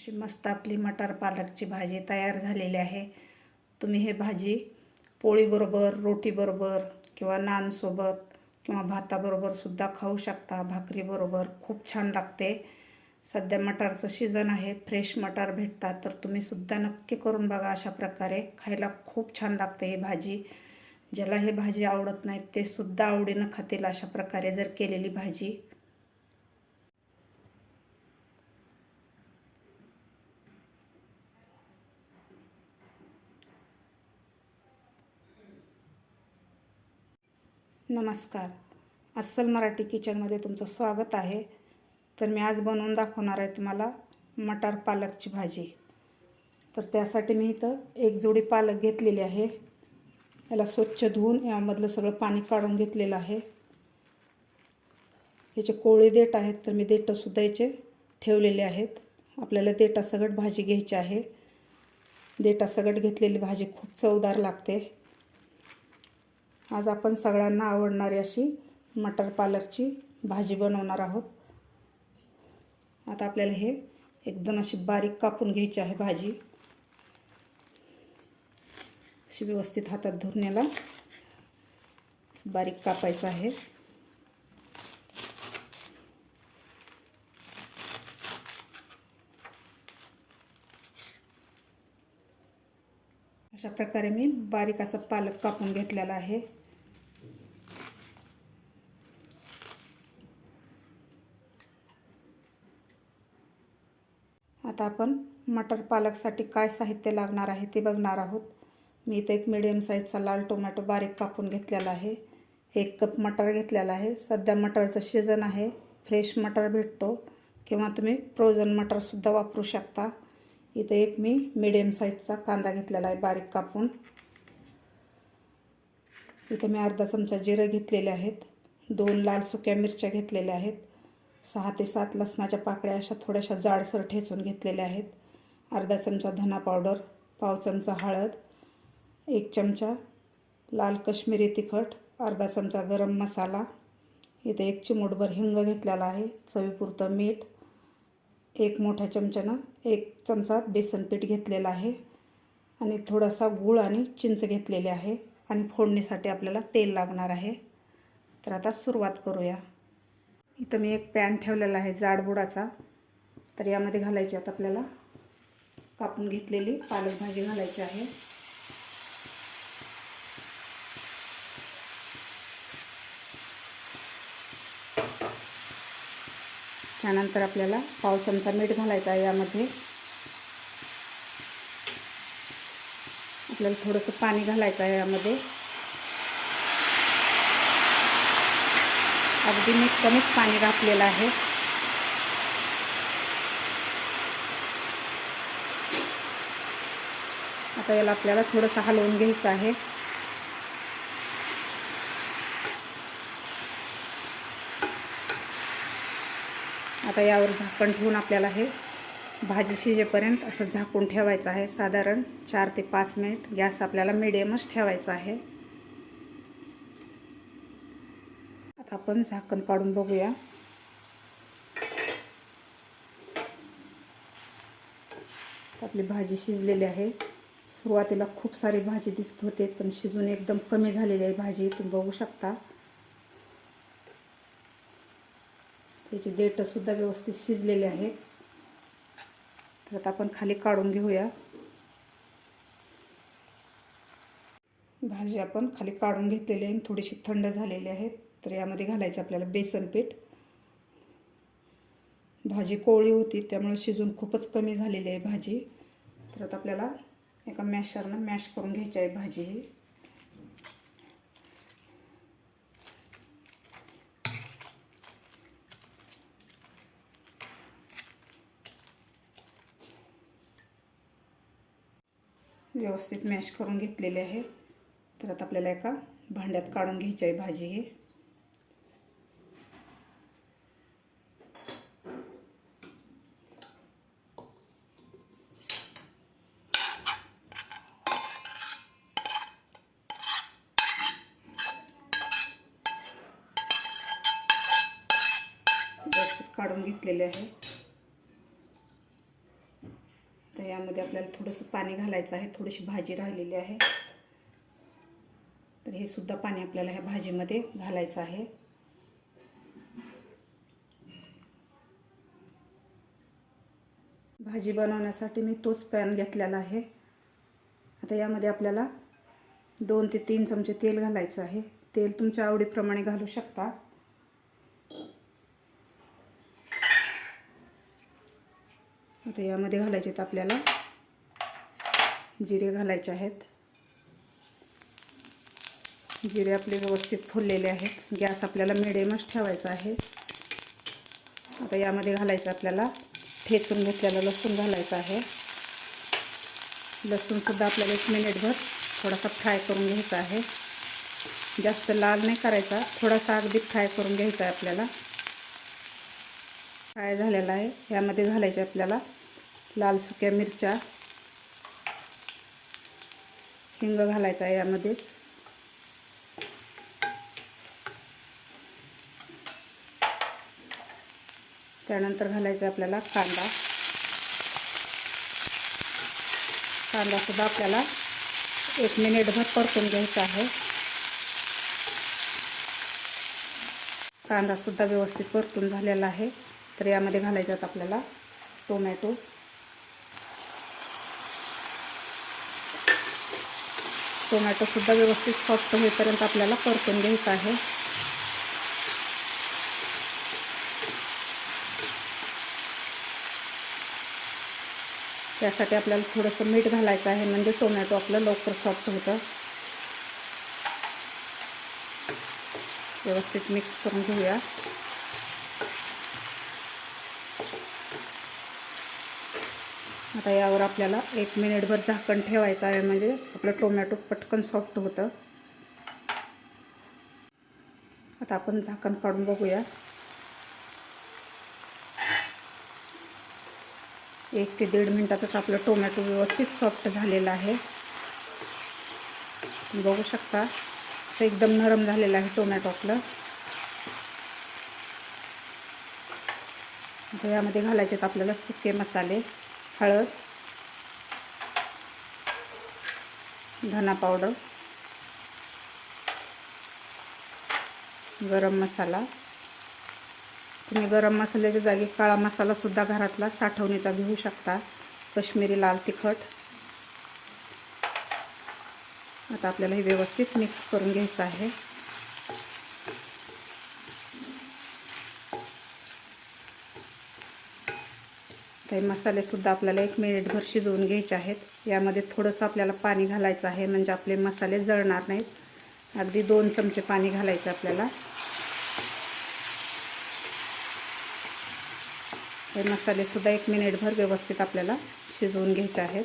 अशी मस्त आपली मटार पालकची भाजी तयार झालेली आहे. तुम्ही हे भाजी पोळीबरोबर रोटीबरोबर किंवा नानसोबत किंवा भाताबरोबर सुद्धा खाऊ शकता. भाकरीबरोबर खूप छान लागते. सध्या मटारचं सीझन आहे. फ्रेश मटार भेटतात. तर तुम्ही सुद्धा नक्की करून बघा अशा प्रकारे. खायला खूप छान लागते ही भाजी. ज्याला हे भाजी आवडत नाही ते सुद्धा आवडीनं खातील अशा प्रकारे जर केलेली भाजी. नमस्कार. अस्सल मराठी किचनमध्ये तुमचं स्वागत आहे. तर मी आज बनवून दाखवणार आहे तुम्हाला मटार पालकची भाजी. तर त्यासाठी मी इथं एक जोडी पालक घेतलेली आहे. याला स्वच्छ धुवून यामधलं सगळं पाणी काढून घेतलेलं आहे. याचे कोळे देठ आहेत तर मी देठंसुद्धा याचे ठेवलेले आहेत. आपल्याला देटासगट भाजी घ्यायची आहे. देटासगट घेतलेली भाजी खूप चवदार लागते. आज आपण सगळ्यांना आवडणारी अशी मटर पालकची भाजी बनवणार आहोत. आता आपल्याला हे एकदम अशी बारीक कापून घ्यायची आहे भाजी. अशी व्यवस्थित हातात धुरण्याला बारीक कापायचं आहे. अशा प्रकारे मी बारीक असा पालक कापून घेतलेला आहे. आता आपण मटर पालकसाठी काय साहित्य लागणार आहे ते बघणार आहोत. मी इथे एक मिडियम साईजचा लाल टोमॅटो बारीक कापून घेतलेला आहे. एक कप मटर घेतलेला आहे. सध्या मटरचं सीझन आहे. फ्रेश मटर भेटतो. किंवा तुम्ही फ्रोझन मटरसुद्धा वापरू शकता. इथे एक मी मिडियम साईजचा कांदा घेतलेला आहे बारीक कापून. इथे मी अर्धा चमचा जिरं घेतलेले आहेत. दोन लाल सुक्या मिरच्या घेतलेल्या आहेत. सहा ते सात लसणाच्या पाकळ्या अशा थोड्याशा जाडसर ठेचून घेतलेल्या आहेत. अर्धा चमचा धना पावडर पाव चमचा हळद एक चमचा लाल कश्मीरी तिखट अर्धा चमचा गरम मसाला. इथे एक चिमूटभर हिंग घेतलेला आहे चवीपुरतं मीठ एक मोठ्या चमच्यानं एक चमचा बेसन पीठ घेतलेला आहे आणि थोडासा गूळ आणि चिंच घेतलेले आहे आणि फोडणीसाठी आपल्याला तेल लागणार आहे. तर आता सुरुवात करूया. इथं मी एक पॅन ठेवलेला आहे जाडबुडाचा. तर यामध्ये घालायची आता आपल्याला. कापून घेतलेली पालक भाजी घालायची आहे. त्यानंतर आपल्याला पाव चमचा मीठ घालायचा आहे यामध्ये. आपल्याला थोडंसं पाणी घालायचं आहे यामध्ये. अगदी मी कमीच पाणी घातलेलं आहे. आता याला आपल्याला थोडंसं हलवून घ्यायचं आहे. आता यावर झाकण ठेवून आपल्याला हे भाजी शिजेपर्यंत असं झाकून ठेवायचं आहे. साधारण चार ते पाच मिनिट गॅस आपल्याला मिडियमच ठेवायचा आहे आता आपण झाकण काढून बघूया. आपली भाजी शिजलेली आहे. सुरुवातीला खूप सारी भाजी दिसत होते पण शिजून एकदम कमी झालेली आहे भाजी तुम्ही बघू शकता. त्याचे डेटसुद्धा व्यवस्थित शिजलेले आहेत. तर आता आपण खाली काढून घेऊया. भाजी आपण खाली काढून घेतलेली आहे थोडीशी थंड झालेली आहेत तर यामध्ये घालायचं आपल्याला बेसन पीठ. भाजी कोवळी होती त्यामुळे शिजून खूपच कमी झालेली आहे भाजी. तर आता आपल्याला एका मॅशरनं मॅश करून घ्यायची आहे भाजी ही. व्यवस्थित मॅश करून घेतलेले आहे. तर आता आपल्याला एका भांड्यात काढून घ्यायची आहे भाजी ही व्यवस्थित काढून घेतलेले आहे. तर यामध्ये आपल्याला थोडंसं पाणी घालायचं आहे. थोडीशी भाजी राहिलेली आहे. तर हे सुद्धा पाणी आपल्याला ह्या भाजीमध्ये घालायचं आहे. भाजी बनवण्यासाठी मी तोच पॅन घेतलेला आहे. आता यामध्ये आपल्याला दोन ते तीन चमचे तेल घालायचं आहे. तेल तुमच्या आवडीप्रमाणे घालू शकता. आता यामध्ये घालायचे आहेत आपल्याला. जिरे घालायचे आहेत. जिरे आपले व्यवस्थित फुललेले आहेत. गॅस आपल्याला मिडियमच ठेवायचा आहे. आता यामध्ये घालायचं आपल्याला. ठेचून घेतलेला लसूण घालायचं आहे. लसूणसुद्धा आपल्याला एक मिनिटभर थोडासा फ्राय करून घ्यायचा आहे. जास्त लाल नाही करायचा. थोडासा अगदी फ्राय करून घ्यायचा आहे आपल्याला. फ्राय झालेला आहे. यामध्ये घालायचे आपल्याला लाल सुक्या मिरच्या. हिंग घालायचा आहे यामध्ये. त्यानंतर घालायचा आपल्याला कांदा. कांदासुद्धा आपल्याला एक मिनिटभर परतून घ्यायचा आहे. कांदासुद्धा व्यवस्थित परतून झालेला आहे. तर यामध्ये घालायच्यात आपल्याला टोमॅटो. टोमॅटोसुद्धा व्यवस्थित सॉफ्ट होईपर्यंत आपल्याला परतून घ्यायचं आहे. त्यासाठी आपल्याला थोडंसं मीठ घालायचं आहे म्हणजे टोमॅटो आपलं लवकर सॉफ्ट होतं. व्यवस्थित मिक्स करून घेऊया. आता यावर आपल्याला एक मिनिटभर झाकण ठेवायचं आहे. म्हणजे आपलं टोमॅटो पटकन सॉफ्ट होतं. आता आपण झाकण काढून बघूया. एक ते दीड मिनटातच आपलं टोमॅटो व्यवस्थित सॉफ्ट झालेलं आहे. बघू शकता एकदम नरम झालेलं आहे टोमॅटो आपलं यामध्ये घालायचे आहेत आपल्याला सुके मसाले. हळद धना पावडर गरम मसाला. तुम्ही गरम मसाल्याच्या जागी काळा मसालासुद्धा घरातला साठवणीचा घेऊ शकता. कश्मीरी लाल तिखट. आता आपल्याला हे व्यवस्थित मिक्स करून घ्यायचं आहे. काही मसालेसुद्धा आपल्याला एक मिनिटभर शिजवून घ्यायचे आहेत. यामध्ये थोडंसं आपल्याला पाणी घालायचं आहे म्हणजे आपले मसाले जळणार नाहीत. अगदी दोन चमचे पाणी घालायचं आपल्याला. हे मसालेसुद्धा एक मिनिटभर व्यवस्थित आपल्याला शिजवून घ्यायचे आहेत.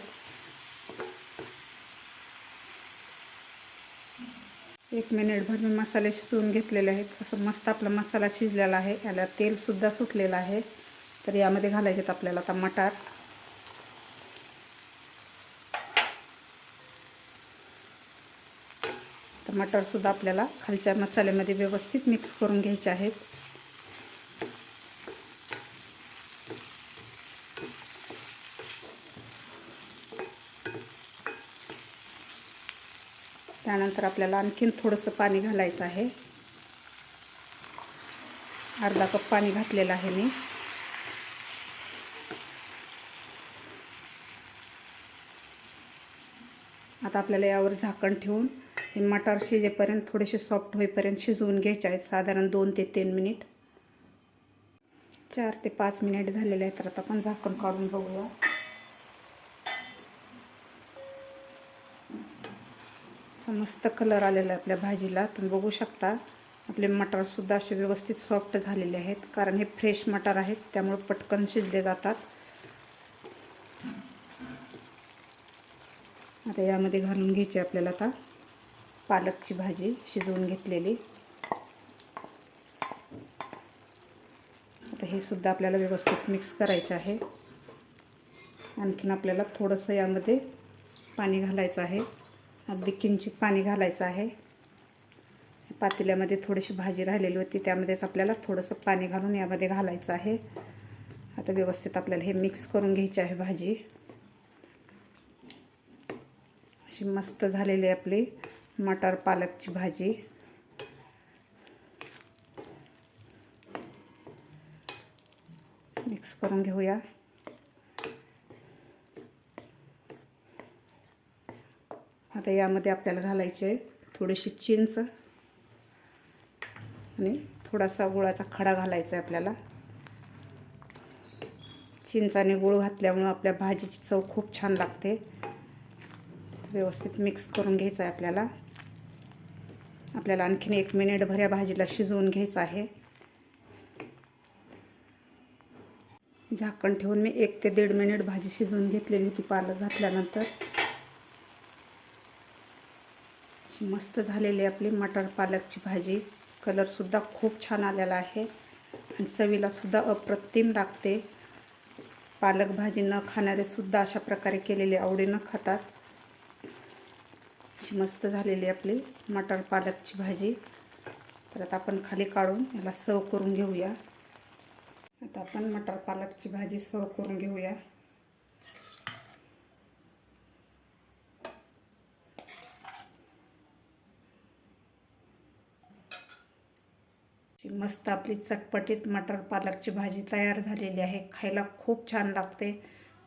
एक मिनिटभर मी मसाले शिजवून घेतलेले आहेत. असं मस्त आपला मसाला शिजलेला आहे. याला तेलसुद्धा सुटलेलं आहे. तर यामध्ये घालायचे आहेत आपल्याला आता मटार. तर मटारसुद्धा आपल्याला खालच्या मसाल्यामध्ये व्यवस्थित मिक्स करून घ्यायचे आहेत. त्यानंतर आपल्याला आणखीन थोडंसं पाणी घालायचं आहे. अर्धा कप पाणी घातलेलं आहे मी. आता आपल्याला यावर झाकण ठेवून हे मटार शिजेपर्यंत थोडेसे सॉफ्ट होईपर्यंत शिजवून घ्यायचे आहेत. साधारण दोन ते तीन मिनिट चार ते पाच मिनिट झालेले आहेत. तर आता आपण झाकण काढून बघूया. मस्त कलर आलेला आहे आपल्या भाजीला. तुम्ही बघू शकता आपले मटारसुद्धा असे व्यवस्थित सॉफ्ट झालेले आहेत. कारण हे फ्रेश मटार आहेत त्यामुळे पटकन शिजले जातात. आता यामध्ये घालून घ्यायची आपल्याला आता पालकची भाजी शिजवून घेतलेली. आता हे सुद्धा आपल्याला व्यवस्थित मिक्स करायचे आहे. आणखीन आपल्याला थोडंसं यामध्ये पाणी घालायचं आहे. अगदी किंचित पाणी घालायचं आहे. पातेल्यामध्ये थोडीशी भाजी राहिलेली होती त्यामध्येच आपल्याला थोडंसं पाणी घालून यामध्ये घालायचं आहे. आता व्यवस्थित आपल्याला हे मिक्स करून घ्यायचे आहे भाजी. अशी मस्त झालेली आहे आपली मटार पालकची भाजी. मिक्स करून घेऊया. आता यामध्ये आपल्याला घालायचे आहे थोडीशी चिंच आणि थोडासा गुळाचा खडा घालायचा आहे आपल्याला. चिंच आणि गुळ घातल्यामुळं आपल्या भाजीची चव खूप छान लागते. व्यवस्थित मिक्स करून घ्यायचं आहे आपल्याला. आपल्याला आणखीन एक मिनिटभर या भाजीला शिजवून घ्यायचं आहे. झाकण ठेवून मी एक ते दीड मिनिट भाजी शिजवून घेतलेली होती पालक घातल्यानंतर. अशी मस्त झालेली आपली मटर पालकची भाजी. कलरसुद्धा खूप छान आलेला आहे. आणि चवीलासुद्धा अप्रतिम लागते. पालक भाजी न खाणारेसुद्धा अशा प्रकारे केलेली आवडीनं खातात. अशी मस्त झालेली आपली मटर पालकची भाजी. तर आता आपण खाली काढून याला सर्व करून घेऊया. आता आपण मटर पालकची भाजी सर्व करून घेऊया. मस्त आपली चटपटीत मटर पालकची भाजी तयार झालेली आहे. खायला खूप छान लागते.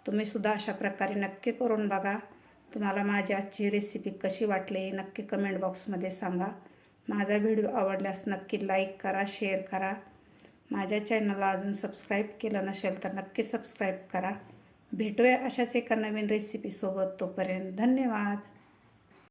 तुम्ही सुद्धा अशा प्रकारे नक्की करून बघा. तुम्हाला माझी आजची रेसिपी कशी वाटली नक्की कमेंट बॉक्समध्ये सांगा. माझा व्हिडिओ आवडल्यास नक्की लाईक करा शेअर करा. माझ्या चॅनलला अजून सबस्क्राईब केलं नसेल तर नक्की सबस्क्राईब करा. भेटूया अशाच एका नवीन रेसिपीसोबत तोपर्यंत धन्यवाद.